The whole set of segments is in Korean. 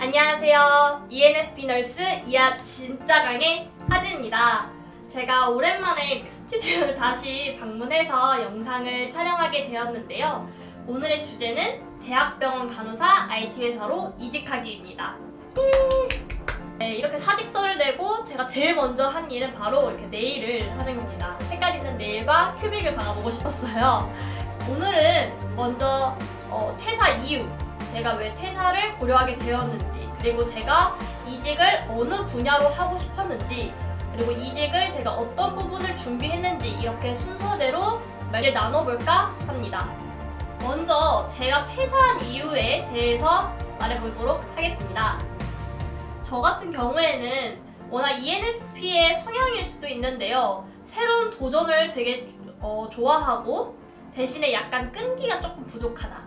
안녕하세요. ENFP 널스 이하 진짜 강의 하진입니다. 제가 오랜만에 스튜디오를 다시 방문해서 영상을 촬영하게 되었는데요. 오늘의 주제는 대학병원 간호사 IT 회사로 이직하기입니다. 네, 이렇게 사직서를 내고 제가 제일 먼저 한 일은 바로 이렇게 네일을 하는 겁니다. 색깔 있는 네일과 큐빅을 박아보고 싶었어요. 오늘은 먼저 어, 퇴사 이유, 제가 왜 퇴사를 고려하게 되었는지, 그리고 제가 이직을 어느 분야로 하고 싶었는지, 그리고 이직을 제가 어떤 부분을 준비했는지 이렇게 순서대로 말을 나눠볼까 합니다. 먼저 제가 퇴사한 이유에 대해서 말해보도록 하겠습니다. 저 같은 경우에는 워낙 ENFP의 성향일 수도 있는데요. 새로운 도전을 되게 어, 좋아하고 대신에 약간 끈기가 조금 부족하다.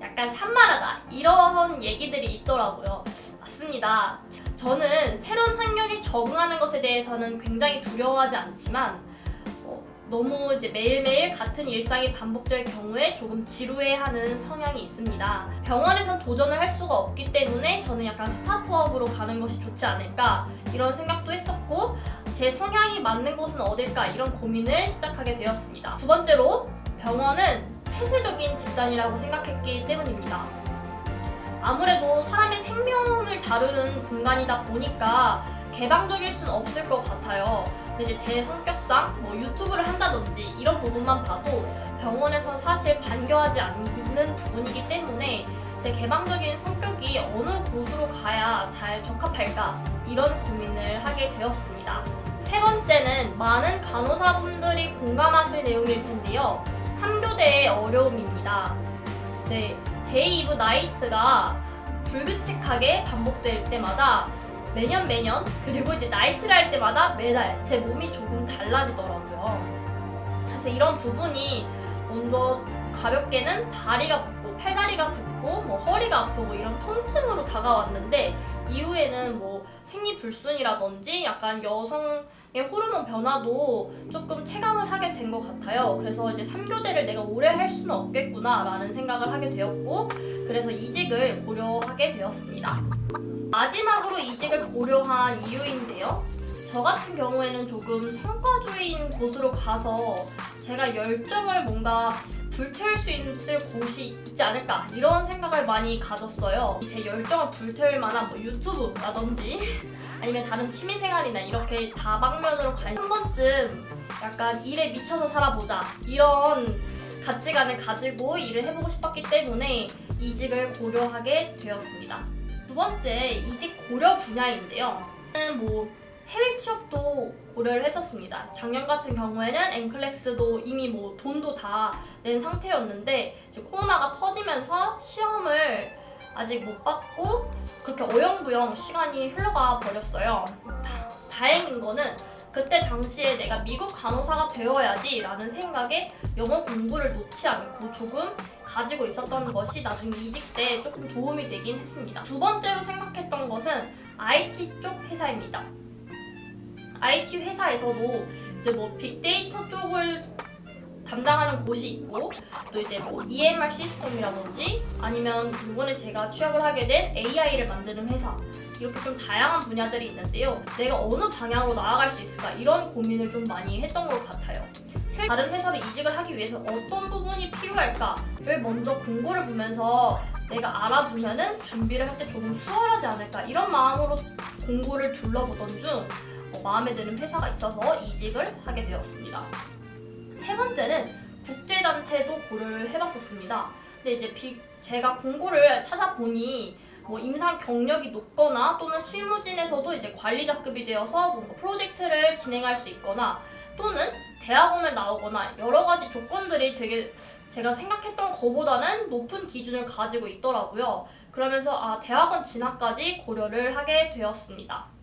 약간 산만하다. 이런 얘기들이 있더라고요. 맞습니다. 저는 새로운 환경에 적응하는 것에 대해서는 굉장히 두려워하지 않지만 어, 너무 이제 매일매일 같은 일상이 반복될 경우에 조금 지루해하는 성향이 있습니다. 병원에선 도전을 할 수가 없기 때문에 저는 약간 스타트업으로 가는 것이 좋지 않을까 이런 생각도 했었고 제 성향이 맞는 곳은 어딜까 이런 고민을 시작하게 되었습니다. 두 번째로 병원은 폐쇄적인 집단이라고 생각했기 때문입니다. 아무래도 사람의 생명을 다루는 공간이다 보니까 개방적일 수는 없을 것 같아요. 근데 이제 제 성격상 뭐 유튜브를 한다든지 이런 부분만 봐도 병원에선 사실 반겨하지 않는 부분이기 때문에 제 개방적인 성격이 어느 곳으로 가야 잘 적합할까 이런 고민을 하게 되었습니다. 세 번째는 많은 간호사분들이 공감하실 내용일 텐데요. 3교대의 어려움입니다. 네, 데이 이브 나이트가 불규칙하게 반복될 때마다 매년 매년 그리고 이제 나이트를 할 때마다 매달 제 몸이 조금 달라지더라고요. 그래서 이런 부분이 먼저 가볍게는 다리가 붓고 팔다리가 붓고 뭐 허리가 아프고 이런 통증으로 다가왔는데 이후에는 뭐 생리 불순이라든지 약간 여성의 호르몬 변화도 조금 체감을 하게 된 것 같아요. 그래서 이제 3교대를 내가 오래 할 수는 없겠구나라는 생각을 하게 되었고 그래서 이직을 고려하게 되었습니다. 마지막으로 이직을 고려한 이유인데요. 저 같은 경우에는 조금 성과주의인 곳으로 가서 제가 열정을 뭔가 불태울 수 있을 곳이 있지 않을까 이런 생각을 많이 가졌어요. 제 열정을 불태울 만한 뭐 유튜브라든지 아니면 다른 취미생활이나 이렇게 다방면으로 갈한 번쯤 약간 일에 미쳐서 살아보자 이런 가치관을 가지고 일을 해보고 싶었기 때문에 이직을 고려하게 되었습니다. 두 번째 이직 고려 분야인데요. 저는 뭐 해외 취업도 고려를 했었습니다. 작년 같은 경우에는 앵클렉스도 이미 뭐 돈도 다 낸 상태였는데 이제 코로나가 터지면서 시험을 아직 못 받고 그렇게 어영부영 시간이 흘러가 버렸어요. 다, 다행인 거는 그때 당시에 내가 미국 간호사가 되어야지 라는 생각에 영어 공부를 놓지 않고 조금 가지고 있었던 것이 나중에 이직 때 조금 도움이 되긴 했습니다. 두 번째로 생각했던 것은 IT 쪽 회사입니다. IT 회사에서도 이제 뭐 빅데이터 쪽을 담당하는 곳이 있고 또 이제 뭐 EMR 시스템이라든지 아니면 이번에 제가 취업을 하게 된 AI를 만드는 회사 이렇게 좀 다양한 분야들이 있는데요. 내가 어느 방향으로 나아갈 수 있을까 이런 고민을 좀 많이 했던 것 같아요. 실 다른 회사로 이직을 하기 위해서 어떤 부분이 필요할까를 먼저 공부를 보면서 내가 알아두면은 준비를 할 때 조금 수월하지 않을까 이런 마음으로 공부를 둘러보던 중 어, 마음에 드는 회사가 있어서 이직을 하게 되었습니다. 세 번째는 국제단체도 고려를 해봤었습니다. 근데 이제 비- 제가 공고를 찾아보니 뭐 임상 경력이 높거나 또는 실무진에서도 이제 관리자급이 되어서 뭔가 프로젝트를 진행할 수 있거나 또는 대학원을 나오거나 여러 가지 조건들이 되게 제가 생각했던 것보다는 높은 기준을 가지고 있더라고요. 그러면서 아 대학원 진학까지 고려를 하게 되었습니다.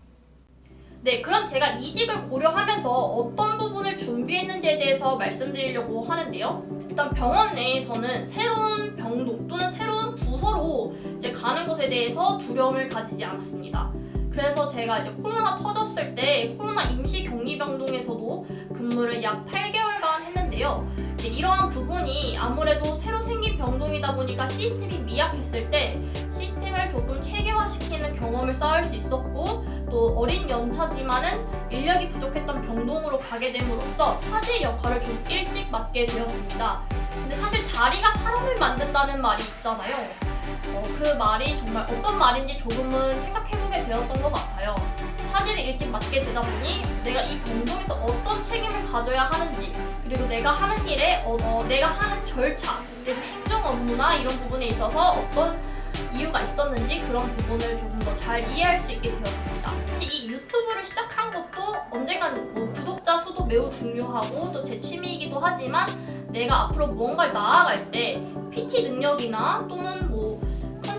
네, 그럼 제가 이직을 고려하면서 어떤 부분을 준비했는지에 대해서 말씀드리려고 하는데요. 일단 병원 내에서는 새로운 병동 또는 새로운 부서로 이제 가는 것에 대해서 두려움을 가지지 않았습니다. 그래서 제가 이제 코로나가 터졌을 때 코로나 임시 격리 병동에서도 근무를 약 8개월간 했는데요. 이제 이러한 부분이 아무래도 새로 생긴 병동이다 보니까 시스템이 미약했을 때 시스템을 조금 체계화시키는 경험을 쌓을 수 있었고 또 어린 연차지만은 인력이 부족했던 병동으로 가게 됨으로써 차지의 역할을 좀 일찍 맡게 되었습니다. 근데 사실 자리가 사람을 만든다는 말이 있잖아요. 어, 그 말이 정말 어떤 말인지 조금은 생각해보게 되었던 것 같아요. 차지를 일찍 맡게 되다 보니 내가 이 병동에서 어떤 책임을 가져야 하는지 그리고 내가 하는 일에 어, 어, 내가 하는 절차, 내 행정 업무나 이런 부분에 있어서 어떤 이유가 있었는지 그런 부분을 조금 더 잘 이해할 수 있게 되었습니다. 이 유튜브를 시작한 것도 언젠간 뭐 구독자 수도 매우 중요하고 또 제 취미이기도 하지만 내가 앞으로 무언가를 나아갈 때 PT 능력이나 또는 뭐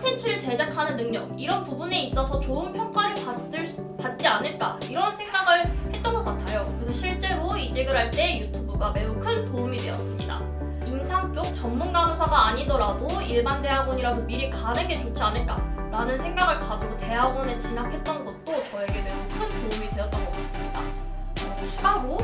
컨텐츠를 제작하는 능력 이런 부분에 있어서 좋은 평가를 받을 수- 받지 않을까 이런 생각을 했던 것 같아요. 그래서 실제로 이직을 할 때 유튜브가 매우 큰 도움이 되었습니다. 임상 쪽 전문 간호사가 아니더라도 일반 대학원이라도 미리 가는 게 좋지 않을까라는 생각을 가지고 대학원에 진학했던 것도 저에게 매우 큰 도움이 되었던 것 같습니다. 어, 추가로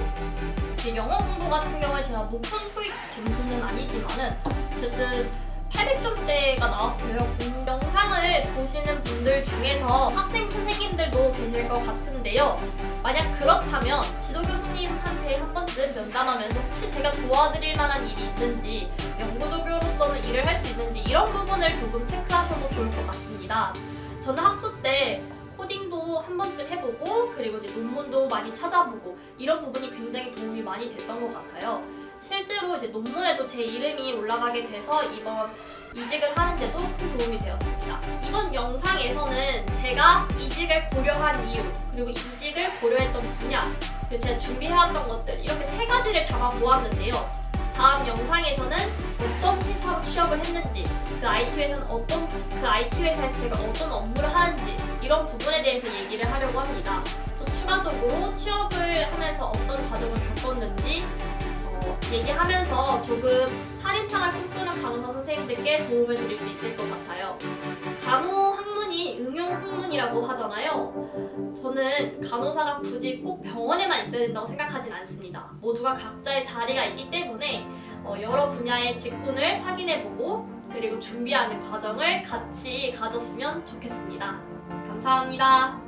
영어 공부 같은 경우에 제가 높은 토익 점수는 아니지만은 어쨌든 800점대가 나왔어요. 음, 영상을 보시는 분들 중에서 학생 선생님들도 계실 것 같은데요. 만약 그렇다면 지도 교수님한테 한 번쯤 면담하면서 혹시 제가 도와드릴 만한 일이 있는지 연구조교로서는 일을 할 수 있는지 이런 부분을 조금 체크하셔도 좋을 것 같습니다. 저는 학부 때 코딩도 한 번쯤 해보고 그리고 이제 논문도 많이 찾아보고 이런 부분이 굉장히 도움이 많이 됐던 것 같아요. 실제로 이제 논문에도 제 이름이 올라가게 돼서 이번 이직을 하는데도 큰 도움이 되었습니다. 이번 영상에서는 제가 이직을 고려한 이유, 그리고 이직을 고려했던 분야, 그리고 제가 준비해왔던 것들 이렇게 세 가지를 담아 보았는데요. 다음 영상에서는 어떤 회사로 취업을 했는지, 그 IT 회사는 어떤 그 IT 회사에서 제가 어떤 업무를 하는지 이런 부분에 대해서 얘기를 하려고 합니다. 또 추가적으로 취업을 하면서 어떤 과정을 겪었는지 어, 얘기하면서 조금 살인창을 꿈꾸는 간호사 선생님들께 도움을 드릴 수 있을 것 같아요. 간호 학문이 응용 학문이라고 하잖아요. 저는 간호사가 굳이 꼭 병원에만 있어야 된다고 생각하진 않습니다. 모두가 각자의 자리가 있기 때문에 어, 여러 분야의 직군을 확인해보고 그리고 준비하는 과정을 같이 가졌으면 좋겠습니다. 감사합니다.